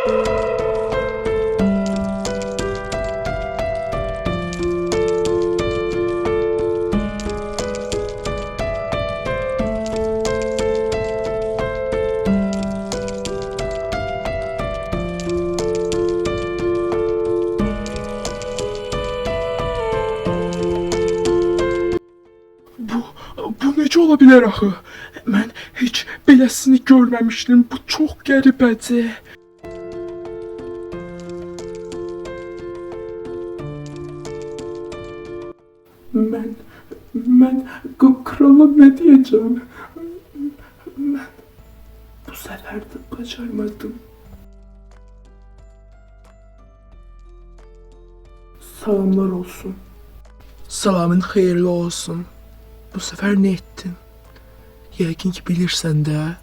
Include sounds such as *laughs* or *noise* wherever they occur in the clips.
Bu, necə ola bilər axı? Mən heç beləsini görməmişdim. Bu çox qəribədir. Mən k- krala nə deyəcəm? Mən bu səfər də bacarmadım. Salamlar olsun. Salamın xeyirli olsun. Bu sefer ne ettin? Yəqin ki bilirsən də,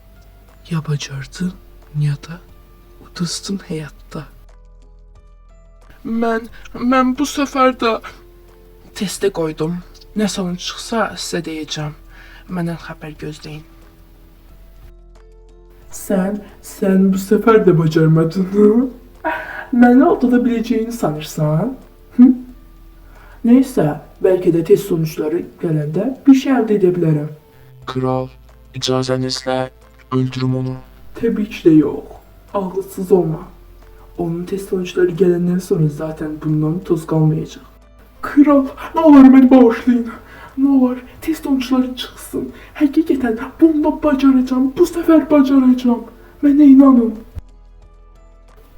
ya bacardın, ya da uduzdun həyatda. Mən, mən bu səfər də testə qoydum. Nə sonuç çıxsa sizə deyəcəm. Məndən xəbər gözləyin. Sən, sən bu səfər də bacarmadın. Məni aldada biləcəyini sanırsan? Hı? Neyse, belki de test sonuçları gelende bir şey elde edebilirim. Kral, icazenizle öldürüm onu. Tabii ki de yok. Ağlısız olma. Onun test sonuçları gelenden sonra zaten bundan toz kalmayacak. Kral, ne olur beni bağışlayın. Ne olur test sonuçları çıksın. Hakikaten bunu bacaracağım. Bu sefer bacaracağım. Bana inanın.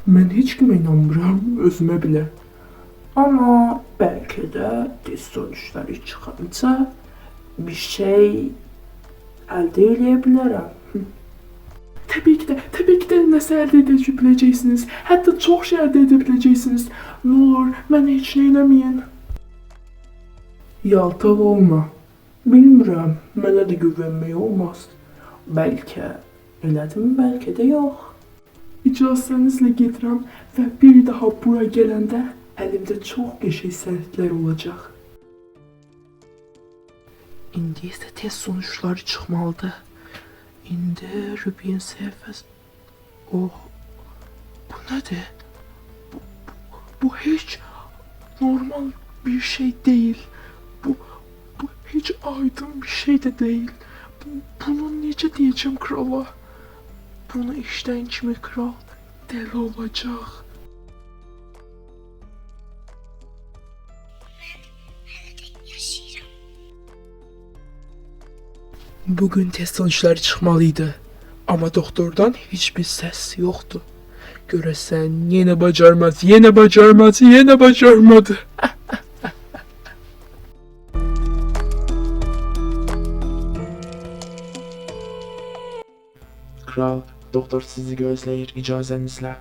Ben hiç kime inanmıyorum. Özüme bile. Ama belki de test sonuçları çıkınca bir şey elde edebilirim. Hı. Tabii ki de, tabii ki de nəsə əldə edə biləcəksiniz. Hətta çox şey əldə edə biləcəksiniz. Nə olur, mənə heç nə eləməyin. Yaltaq olma. Bilmirəm, mənə də güvənmək olmaz. Bəlkə elədim, bəlkə də yox. İcazənizlə gedirəm və bir daha bura gələndə əlimdə çox qəşəng sənədlər olacaq. İndi isə test sonuçları çıxmalıdır. İndi Rubin səhifəsi... Oh, bu nədir? Bu, bu, bu heç normal bir şey değil. Bu, bu hiç aydın bir şey de değil. Bu, bunu necə deyəcəm krala? Bunu işten kimi kral deli olacak. Bugün test sonuçları çıkmalıydı. Ama doktordan hiçbir ses yoktu. Göresen yine bacarmaz, yine bacarmaz, yine bacarmadı. Kral, doktor sizi gözləyir icazenizle.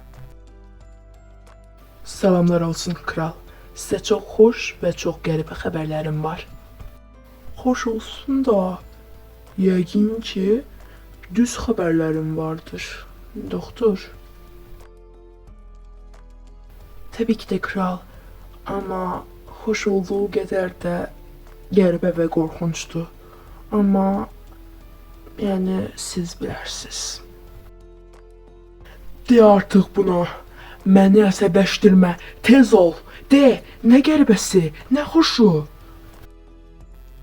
Salamlar olsun kral. Size çok hoş ve çok qəribə xəbərlərim var. Hoş olsun da yəqin ki düz xəbərlərim vardır. Doktor. Tabii ki de kral. Ama hoş olduğu qədər də qəribə və qorxuncdur. Amma yəni siz bilərsiniz. De artıq buna. Məni əsəbləşdirmə. Tez ol. De, nə qəribəsi, nə xoşu.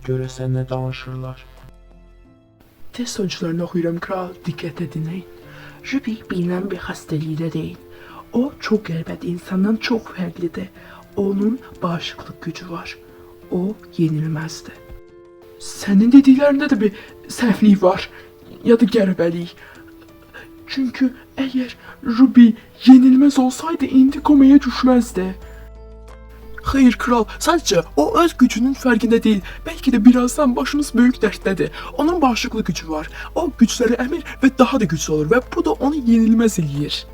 Görəsən nə danışırlar. Test sonuçlarını oxuyuram kral, diqqətlə dinləyin. Ruby bilinen bir hastalığı değil. O çok qəribədir, insandan çok fərqlidir. Onun bağışıklık gücü var. O yenilməzdir. Sənin dediklərində də bir səhvlik var ya da qəribəlik. Çünkü eğer Ruby yenilmez olsaydı indi komaya düşmezdi. Hayır kral, sadece o öz gücünün fərqində değil. Belki de birazdan başımız büyük derttedir. Onun bağışıklık gücü var. O güçleri emir ve daha da güçlü olur ve bu da onu yenilmez eləyir.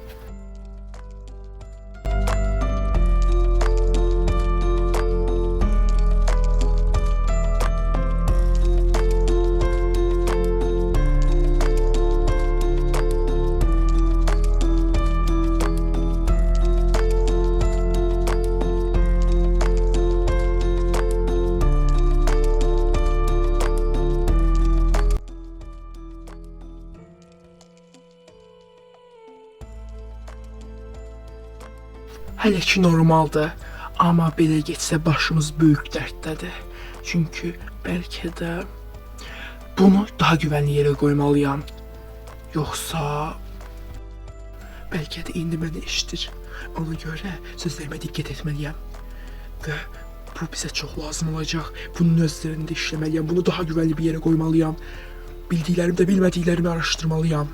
Hələ ki normaldır. Amma belə getsə başımız böyük dərddədir. Çünki bəlkə də bunu daha güvənli yerə qoymalıyam. Yoxsa bəlkə də indi məni eşidir. Ona görə sözlərimə diqqət etməliyəm. Və bu bizə çox lazım olacaq. Bunun özlərində işləməliyəm. Bunu daha güvənli bir yerə qoymalıyam. Bildiklərimi də bilmədiklərimi araşdırmalıyam.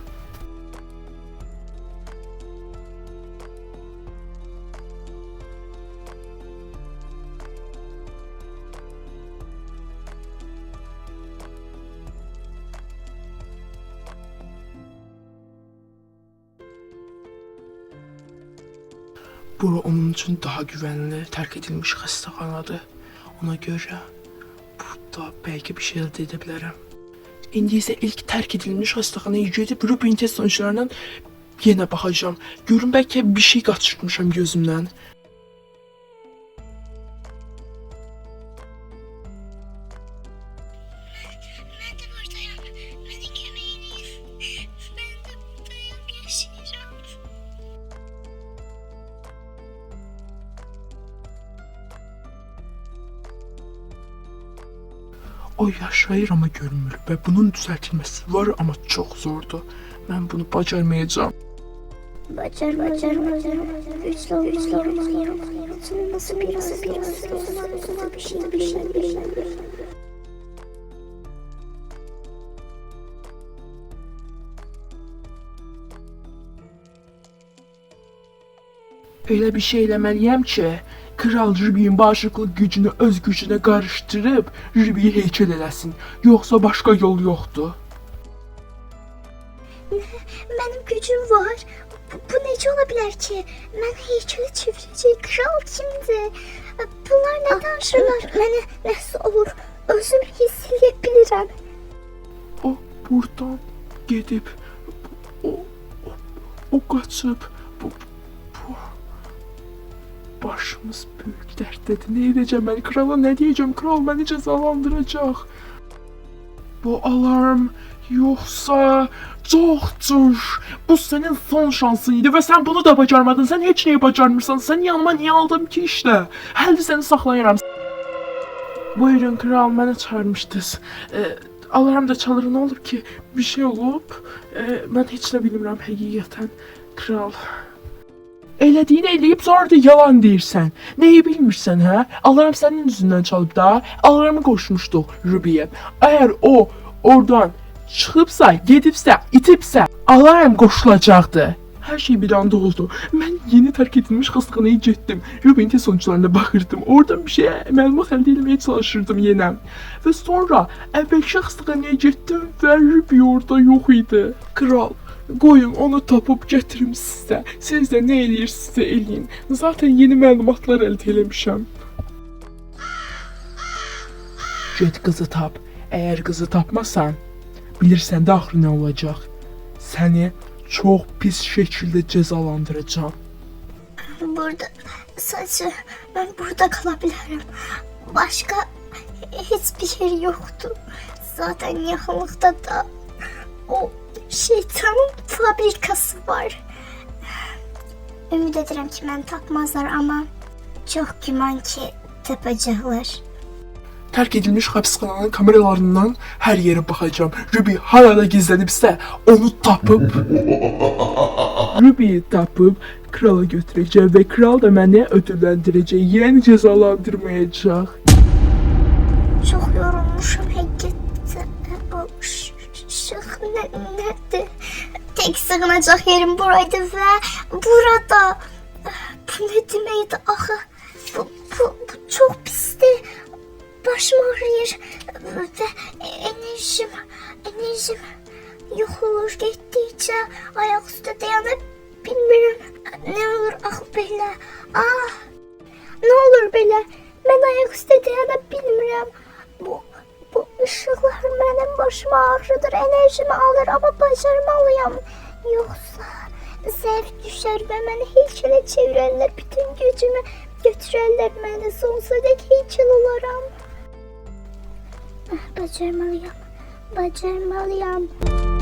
Bura onun üçün daha güvənli, tərk edilmiş xəstəxanadır. Ona görə burada bəlkə bir şey əldə edə bilərəm. İndi isə ilk tərk edilmiş xəstəxanaya gedib Rubin test sonuçlarından yenə baxacağam. Görüm bəlkə bir şey qaçırtmışam gözümdən. O yaşayır ama görünmür ve bunun düzeltilmesi var ama çok zordu. Ben bunu bacarmayacağım. Bacar, bacar, bacar. Güçlü olmalıyım. Güçlü olmalıyım. Nasıl bir, nasıl bir, nasıl bir, bir şey, bir şey, bir şey. Öyle bir şey eləməliyəm ki, Kral Ruby'nin bağışıqlıq gücünü öz gücünə qarışdırıb Ruby'yi heykəl eləsin. Yoxsa başqa yol yoxdur. Benim gücüm var. Bu, bu nece olabilir ki? Ben heykeli çevirecek kral kimdi? Bunlar ne danışırlar? Beni nasıl olur? Özüm hissedebilirim. O buradan gedib o, o, o qaçıb başımız böyük dərddədir. Nə edəcəm mən? Krala nə deyəcəm? Kral məni cəzalandıracaq. Bu alarm yoxsa çoxdur. Bu sənin son şansın idi və sən bunu da bacarmadın. Sən heç nəyi bacarmırsan. Sən yanıma niyə aldım ki işte? Hələ səni saxlayıram. Buyurun kral mənə çağırmışdınız. E, alarm da çalır nə olub ki? Bir şey olub. E, mən heç nə bilmirəm həqiqətən. Kral. Elədiyini eləyib sonra da yalan deyirsən. Nəyi bilmirsən hə? Alarm sənin üzündən çalıb da. Alarmı qoşmuşduq Ruby'yə. Əgər o oradan çıxıbsa, gedibsə, itibsə, alarm qoşulacaqdı. Hər şey bir anda oldu. Mən yeni tərk edilmiş xəstəxanaya getdim. Ruby'nin test sonuçlarına baxırdım. Oradan bir şey məlumat əldə etməyə çalışırdım yenə. Və sonra əvvəlki xəstəxanaya getdim və Ruby orada yox idi. Kral, qoyun onu tapıb gətirim sizə. Siz də nə eləyirsinizsə eləyin. Zaten yeni məlumatlar əldə eləmişəm. Get qızı tap. Əgər qızı tapmasan, bilirsən də axırı nə olacaq. Səni çox pis şəkildə cəzalandıracağam. Burada sadece ben burada kalabilirim. Başka hiçbir yer yoktu. Zaten yakınlıkta da o şeytanın fabrikası var. Ümid ederim ki ben tapmazlar ama çok güman ki tapacaklar. Tərk edilmiş həbsxananın kameralarından hər yerə baxacağam. Ruby harada gizlənibsə, onu tapıb *laughs* Ruby'yi tapıb krala götürəcəm və kral da məni ödülləndirəcək, yəni cəzalandırmayacaq. Nerede? Tek sığınacak yerim buraydı ve burada. Bu ne demeydi aha? Bu, bu, bu çok pisti. Başım ağrıyor ve enerjim, enerjim yok olur gittikçe ayaküstü dayanıp bilmiyorum ne olur ah belə. Ah ağrıdır, enerjimi alır amma bacarmalıyam. Yoxsa zəif düşər və məni heykələ çevirərlər, bütün gücümü götürərlər məni, sonsuza dək heykəl olaram. Ah, Bacarmalıyam, bacarmalıyam.